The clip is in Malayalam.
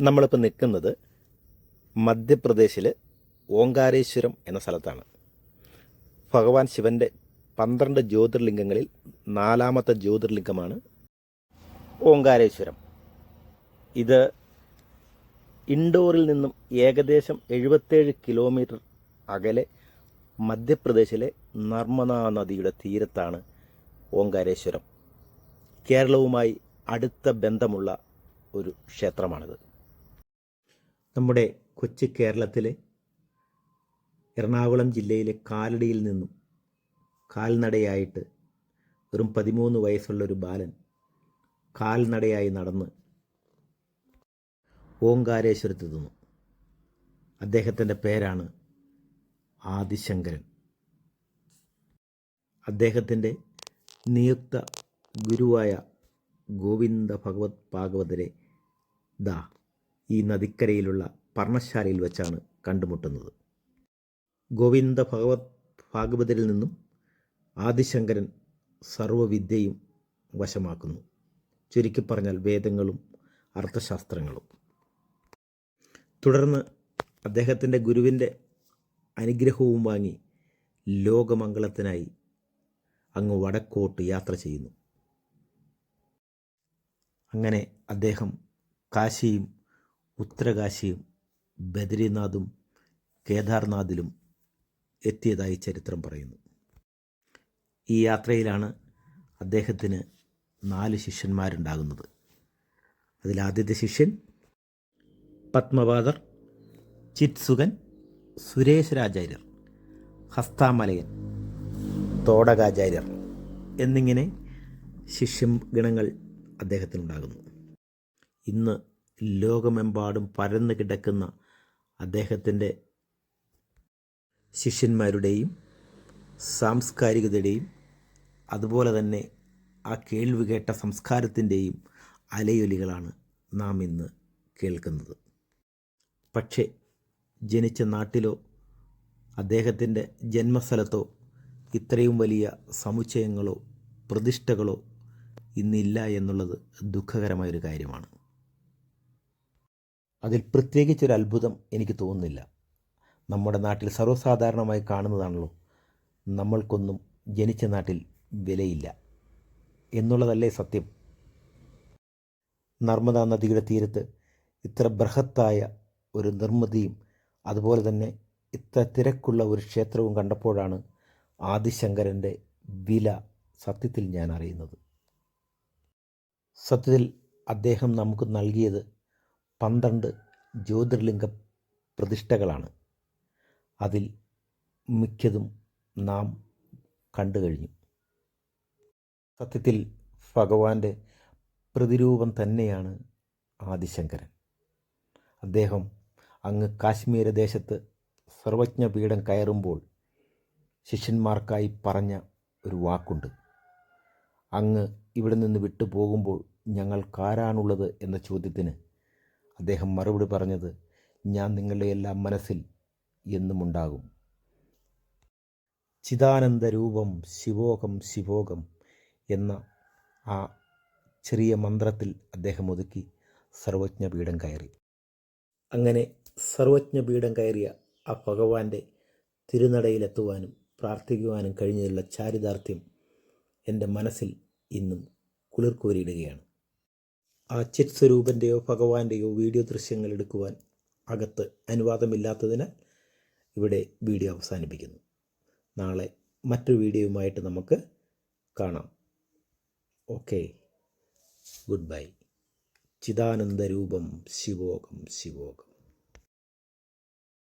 നമ്മളിപ്പോൾ നിൽക്കുന്നത് മധ്യപ്രദേശിൽ ഓങ്കാരേശ്വരം എന്ന സ്ഥലത്താണ്. ഭഗവാൻ ശിവന്റെ പന്ത്രണ്ട് ജ്യോതിർലിംഗങ്ങളിൽ നാലാമത്തെ ജ്യോതിർലിംഗമാണ് ഓങ്കാരേശ്വരം. ഇത് ഇൻഡോറിൽ നിന്നും ഏകദേശം എഴുപത്തേഴ് കിലോമീറ്റർ അകലെ മധ്യപ്രദേശിലെ നർമ്മദാ നദിയുടെ തീരത്താണ് ഓങ്കാരേശ്വരം. കേരളവുമായി അടുത്ത ബന്ധമുള്ള ഒരു ക്ഷേത്രമാണിത്. നമ്മുടെ കൊച്ചു കേരളത്തിലെ എറണാകുളം ജില്ലയിലെ കാലടിയിൽ നിന്നും കാൽനടയായിട്ട് വെറും പതിമൂന്ന് വയസ്സുള്ളൊരു ബാലൻ കാൽനടയായി നടന്ന് ഓങ്കാരേശ്വരത്തെത്തുന്നു അദ്ദേഹത്തിന്റെ പേരാണ് ആദിശങ്കരൻ. അദ്ദേഹത്തിന്റെ നിയുക്ത ഗുരുവായ ഗോവിന്ദ ഭഗവത് ഭാഗവതരെ ദാ ഈ നദിക്കരയിലുള്ള പർണശാലയിൽ വെച്ചാണ് കണ്ടുമുട്ടുന്നത്. ഗോവിന്ദ ഭഗവത് ഭാഗവതരിൽ നിന്നും ആദിശങ്കരൻ സർവവിദ്യയും വശമാക്കുന്നു. ചുരുക്കി പറഞ്ഞാൽ വേദങ്ങളും അർത്ഥശാസ്ത്രങ്ങളും. തുടർന്ന് അദ്ദേഹത്തിന്റെ ഗുരുവിന്റെ അനുഗ്രഹവും വാങ്ങി ലോകമംഗളത്തിനായി അങ്ങ് വടക്കോട്ട് യാത്ര ചെയ്യുന്നു. അങ്ങനെ അദ്ദേഹം കാശിയും ഉത്തരകാശിയും ബദരിനാഥും കേദാർനാഥിലും എത്തിയതായി ചരിത്രം പറയുന്നു. ഈ യാത്രയിലാണ് അദ്ദേഹത്തിന് നാല് ശിഷ്യന്മാരുണ്ടാകുന്നത്. അതിലാദ്യത്തെ ശിഷ്യൻ പത്മപാദർ ചിത്സുകൻ സുരേശ്വരാചാര്യർ ഹസ്താമലയൻ തോടകാചാര്യർ എന്നിങ്ങനെ ശിഷ്യഗണങ്ങൾ അദ്ദേഹത്തിനുണ്ടാകുന്നു. ഇന്ന് ലോകമെമ്പാടും പരന്നു കിടക്കുന്ന അദ്ദേഹത്തിന്റെ ശിഷ്യന്മാരുടെയും സാംസ്കാരികതയുടെയും അതുപോലെ തന്നെ ആ കേൾവി കേട്ട സംസ്കാരത്തിന്റെയും അലയൊലികളാണ് നാം ഇന്ന് കേൾക്കുന്നത്. പക്ഷേ ജനിച്ച നാട്ടിലോ അദ്ദേഹത്തിന്റെ ജന്മസ്ഥലത്തോ ഇത്രയും വലിയ സമുച്ചയങ്ങളോ പ്രതിഷ്ഠകളോ ഇന്നില്ല എന്നുള്ളത് ദുഃഖകരമായൊരു കാര്യമാണ്. അതിൽ പ്രത്യേകിച്ചൊരു അത്ഭുതം എനിക്ക് തോന്നുന്നില്ല. നമ്മുടെ നാട്ടിൽ സർവസാധാരണമായി കാണുന്നതാണല്ലോ നമ്മൾക്കൊന്നും ജനിച്ച നാട്ടിൽ വിലയില്ല. എന്നുള്ളതല്ലേ സത്യം? നർമ്മദാ നദിയുടെ തീരത്ത് ഇത്ര ബൃഹത്തായ ഒരു നിർമ്മിതിയും അതുപോലെ തന്നെ ഇത്ര തിരക്കുള്ള ഒരു ക്ഷേത്രവും കണ്ടപ്പോഴാണ് ആദിശങ്കരന്റെ വില സത്യത്തിൽ ഞാൻ അറിയുന്നത്. സത്യത്തിൽ അദ്ദേഹം നമുക്ക് നൽകിയത് പന്ത്രണ്ട് ജ്യോതിർലിംഗ പ്രതിഷ്ഠകളാണ്. അതിൽ മിക്കതും നാം കണ്ടു കഴിഞ്ഞു. സത്യത്തിൽ ഭഗവാന്റെ പ്രതിരൂപം തന്നെയാണ് ആദിശങ്കരൻ. അദ്ദേഹം അങ്ങ് കാശ്മീര ദേശത്ത് സർവജ്ഞപീഠം കയറുമ്പോൾ ശിഷ്യന്മാർക്കായി പറഞ്ഞ ഒരു വാക്കുണ്ട്. അങ്ങ് ഇവിടെ നിന്ന് വിട്ടു പോകുമ്പോൾ ഞങ്ങൾക്കാരാണുള്ളത് എന്ന ചോദ്യത്തിന് അദ്ദേഹം മറുപടി പറഞ്ഞത് ഞാൻ നിങ്ങളുടെ എല്ലാം മനസ്സിൽ എന്നുമുണ്ടാകും. ചിദാനന്ദ രൂപം ശിവോകം ശിവോകം എന്ന ആ ചെറിയ മന്ത്രത്തിൽ അദ്ദേഹം ഒതുക്കി സർവജ്ഞപീഠം കയറി. അങ്ങനെ സർവജ്ഞപീഠം കയറിയ ആ ഭഗവാന്റെ തിരുനടയിലെത്തുവാനും പ്രാർത്ഥിക്കുവാനും കഴിഞ്ഞതിലുള്ള ചാരിതാർത്ഥ്യം എന്റെ മനസ്സിൽ ഇന്നും കുളിർക്കോരിയിടുകയാണ് ആ ചിത് സ്വരൂപന്റെയോ ഭഗവാന്റെയോ വീഡിയോ ദൃശ്യങ്ങൾ എടുക്കുവാൻ അകത്ത് അനുവാദമില്ലാത്തതിനാൽ ഇവിടെ വീഡിയോ അവസാനിപ്പിക്കുന്നു. നാളെ മറ്റൊരു വീഡിയോയുമായിട്ട് നമുക്ക് കാണാം. ഓക്കെ. Good bye. ചിദാനന്ദരൂപം ശിവോകം. ശിവോകം.